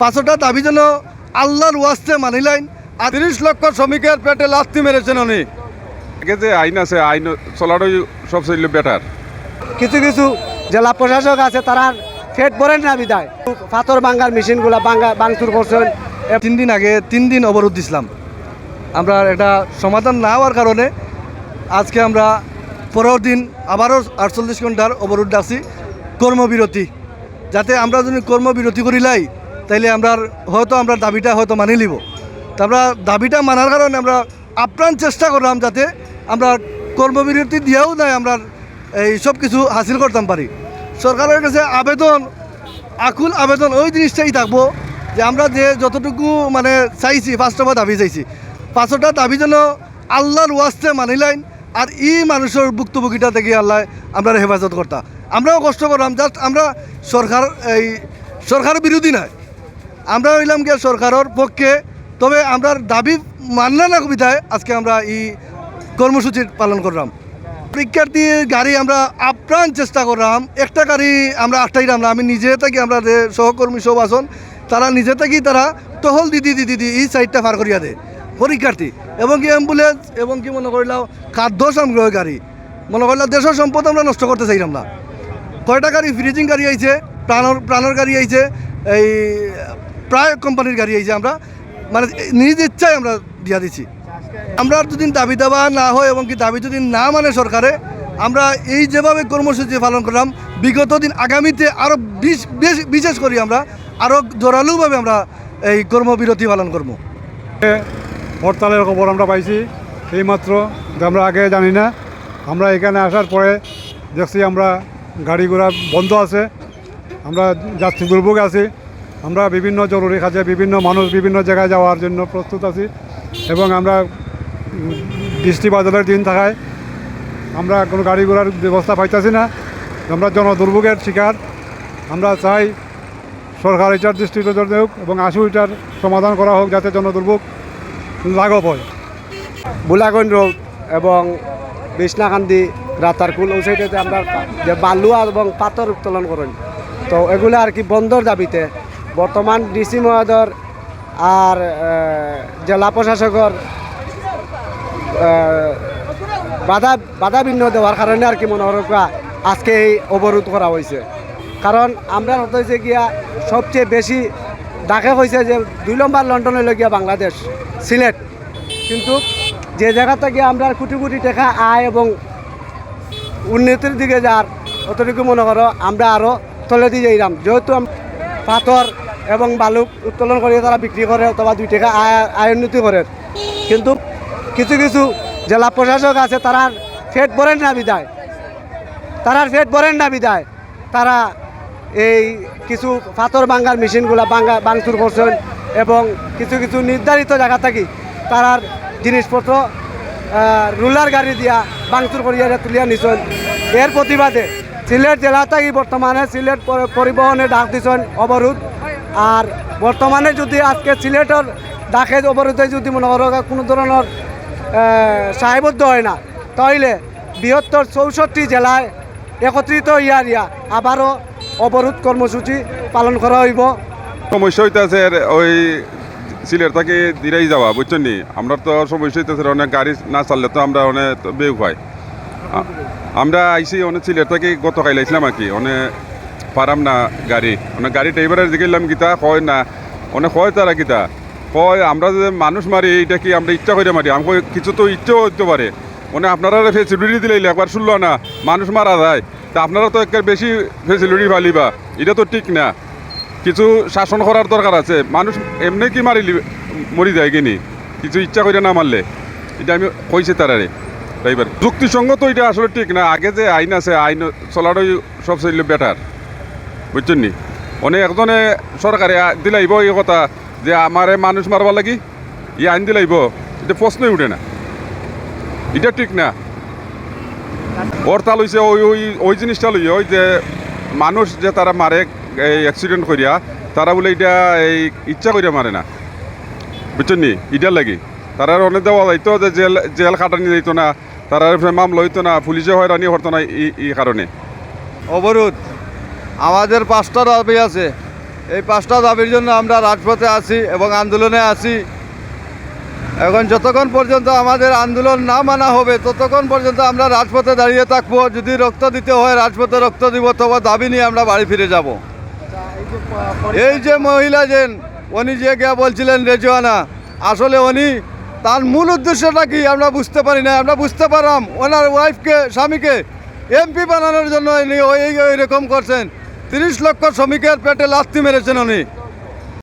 পাঁচটা দাবি যেন আল্লাহর ওয়াস্তে মানিলাইন আর তিরিশ লক্ষ শ্রমিকের পেটে লাথি মেরেছেন উনি। আগে যে আইন আছে আইন চলারই সবচেয়ে বেটার কিছু কিছু জেলা প্রশাসক আছে তারা ফেট ভরেন না বিদায়। পাথর ভাঙ্গার মেশিনগুলা ভাঙ্গা ভাঙচুর করছেন। তিন দিন আগে তিন দিন অবরোধ দিছিলাম। আমরা এটা সমাধান না হওয়ার কারণে আজকে আমরা পরের দিন আবারও আটচল্লিশ ঘণ্টার অবরোধ ডাকছি কর্মবিরতি। যাতে আমরা যদি কর্মবিরতি করিলাই তাইলে আমরা হয়তো আমরা দাবিটা হয়তো মানি লিব। তা আমরা দাবিটা মানার কারণে আমরা আপ্রাণ চেষ্টা করলাম যাতে আমরা কর্মবিরতি দিয়েও নাই আমরা এই সব কিছু হাসিল করতাম পারি। সরকারের কাছে আবেদন, আকুল আবেদন ওই জিনিসটাই থাকব যে আমরা যে যতটুকু মানে চাইছি, পাঁচটা দাবি চাইছি, পাঁচটা দাবি যেন আল্লাহর ওয়াস্তে মানিলাইন আর ই মানুষের ভুক্তভোগীটা থেকে আল্লাহ আমরা হেফাজত করতা। আমরাও কষ্ট করলাম, জাস্ট আমরা সরকার, এই সরকার বিরোধী নয়। আমরা হইলাম গিয়ে সরকারের পক্ষে। তবে আমরা দাবি মানলে না কবিতায় আজকে আমরা এই কর্মসূচি পালন করলাম। পরীক্ষার্থী গাড়ি আমরা আপ্রাণ চেষ্টা করলাম। একটা গাড়ি আমরা আটটাইলাম না আমি নিজে থাকি আমরা সহকর্মী সব আসন তারা নিজে থেকেই তারা টহল দিদি দিদি দি এই সাইডটা পার করিয়া দেয়। পরীক্ষার্থী এবং কি অ্যাম্বুলেন্স এবং কি মনে করিলাম খাদ্য সংগ্রহ গাড়ি। মনে করলাম দেশের সম্পদ আমরা নষ্ট করতে চাইলাম না। কয়টা গাড়ি ফ্রিজিং গাড়ি আইছে, প্রাণর প্রাণর গাড়ি আইছে, এই প্রায় কোম্পানির গাড়ি এই যে আমরা মানে নিজ ইচ্ছায় আমরা দিয়া দিচ্ছি আমরা যদি দাবি দেওয়া না হয় এবং কি দাবি যদি না মানে সরকারে, আমরা এই যেভাবে কর্মসূচি পালন করলাম, বিগত দিন আগামীতে আরও বিশেষ করি আমরা আরও জোরালোভাবে আমরা এই কর্মবিরতি পালন করব। হরতালের খবর আমরা পাইছি, এইমাত্র আমরা আগে জানি না। আমরা এখানে আসার পরে দেখছি আমরা গাড়ি ঘোড়া বন্ধ আছে। আমরা যাত্রী দুর্ভোগ আছি। আমরা বিভিন্ন জরুরি কাজে বিভিন্ন মানুষ বিভিন্ন জায়গায় যাওয়ার জন্য প্রস্তুত আছি এবং আমরা বৃষ্টি বাদলের দিন থাকায় আমরা কোনো গাড়ি ঘোড়ার ব্যবস্থা পাইতেছি না। আমরা জনদুর্ভোগের শিকার। আমরা চাই সরকার এটার দৃষ্টি নজর দেওক এবং আশু এটার সমাধান করা হোক যাতে জনদুর্ভোগ লাঘব হয়। বুলাগঞ্জ রোড এবং বিছনাকান্দি রাতারকুল ওই সাইডেতে আমরা যে বালুয়া এবং পাথর উত্তোলন করেন, তো এগুলো আর কি বন্ধর দাবিতে বর্তমান ডিসি মহোদয় আর জেলা প্রশাসকের বাধা বাধা বিঘ্ন দেওয়ার কারণে আর কি মনে আজকে এই অবরোধ করা হয়েছে। কারণ আমরা হতে হয়েছে গিয়া সবচেয়ে বেশি ডাকে হয়েছে যে দুই নম্বর লন্ডনে গিয়া বাংলাদেশ, সিলেট। কিন্তু যে জায়গা থেকে আমরা কোটি কোটি টাকা আয় এবং উন্নতির দিকে যার, অতটুকু মনে করো, আমরা আরও তলে দিয়ে যাইলাম। যেহেতু পাথর এবং বালুক উত্তোলন করে তারা বিক্রি করে অথবা দুই টাকা আয় আয় উন্নতি করে। কিন্তু কিছু কিছু জেলা প্রশাসক আছে, তারা ফেট ভরেন না বিদায়। তারা ফেট বরেন না বিদায়। তারা এই কিছু পাথর ভাঙ্গার মেশিনগুলা ভাঙ্গা ভাঙচুর করছেন এবং কিছু কিছু নির্ধারিত জায়গা থাকি তারার জিনিসপত্র রুলার গাড়ি দিয়া ভাঙচুর করিয়া তুলিয়া নিছেন। এর প্রতিবাদে সিলেট জেলা থাকি বর্তমানে সিলেট পরিবহনে ডাক দিছেন অবরোধ। আর বর্তমানে যদি আজকে সিলেটের ডাকে অবরোধে যদি মনে করো কোনো ধরনের সাহেবদ্ধ হয় না, তাইলে বৃহত্তর চৌষট্টি জেলায় একত্রিত ইয়ার ইয়া আবারও অবরোধ কর্মসূচি পালন করা হইব। সমস্যা হইতেছে ওই সিলেট থেকে দিরাই যাওয়া, বুঝছেন নি? আমরা তো সমস্যা হইতেছে অনেক গাড়ি না চাললে তো আমরা অনেক বেউ পাই আমরা আইসি অনেক সিলেট থেকে গত খাইলাইছিলাম আর কি, অনেক পারাম না গাড়ি। মানে গাড়ি ড্রাইভারের দিকেলাম গীতা কয় না অনেক কয় তারা গীতা। কয় আমরা যে মানুষ মারি এটা কি আমরা ইচ্ছা করে মারি আমি কই, কিছু তো ইচ্ছেও হইতে পারে। মানে আপনারা ফেসিলিটি দিলে একবার শুনলো না মানুষ মারা যায়। তা আপনারা তো একটা বেশি ফেসিলিটি পালিবা এটা তো ঠিক না। কিছু শাসন করার দরকার আছে। মানুষ এমনি কি মারি লিবে- মরি যায় কিনি? কিছু ইচ্ছা করে না মারলে। এটা আমি কইছি তারারে। ড্রাইভার যুক্তিসঙ্গত এটা আসলে ঠিক না। আগে যে আইন আছে আইন চলারই সবচেয়ে বেটার। বুঝছেন নি? অনেক একজনে সরকারে দিলাইব এই কথা যে আমারে মানুষ মারবার লাগি ই আইন দিলাইব এটা প্রশ্নই উঠে না। এটা ঠিক না। হরতাল হয়েছে ওই ওই ওই জিনিসটা লই ওই যে মানুষ যে তারা মারে, এই অ্যাক্সিডেন্ট করিয়া তারা বলে এটা এই ইচ্ছা করিয়া মারে না। বুঝছেন নি? এটার লাগি। তারা অনেক দেওয়া যাইতো যে জেল জেল খাটানি যাইতো না তারা মামলা হইতো না, পুলিশে হয়রানি হতো না এই কারণে। অবরোধ। আমাদের পাঁচটা দাবি আছে। এই পাঁচটা দাবির জন্য আমরা রাজপথে আছি এবং আন্দোলনে আছি। এখন যতক্ষণ পর্যন্ত আমাদের আন্দোলন না মানা হবে, ততক্ষণ পর্যন্ত আমরা রাজপথে দাঁড়িয়ে থাকব। যদি রক্ত দিতে হয়, রাজপথে রক্ত দিব, তবে দাবি নিয়ে আমরা বাড়ি ফিরে যাব। এই যে মহিলা যেন, উনি যে গিয়া বলছিলেন, রেজওয়ানা, আসলে উনি তার মূল উদ্দেশ্যটা কি আমরা বুঝতে পারি না। আমরা বুঝতে পারলাম, ওনার ওয়াইফকে স্বামীকে এমপি বানানোর জন্য উনি ওই এইরকম করছেন। তিরিশ লক্ষ শ্রমিকের পেটে লাথি মেরেছেন উনি।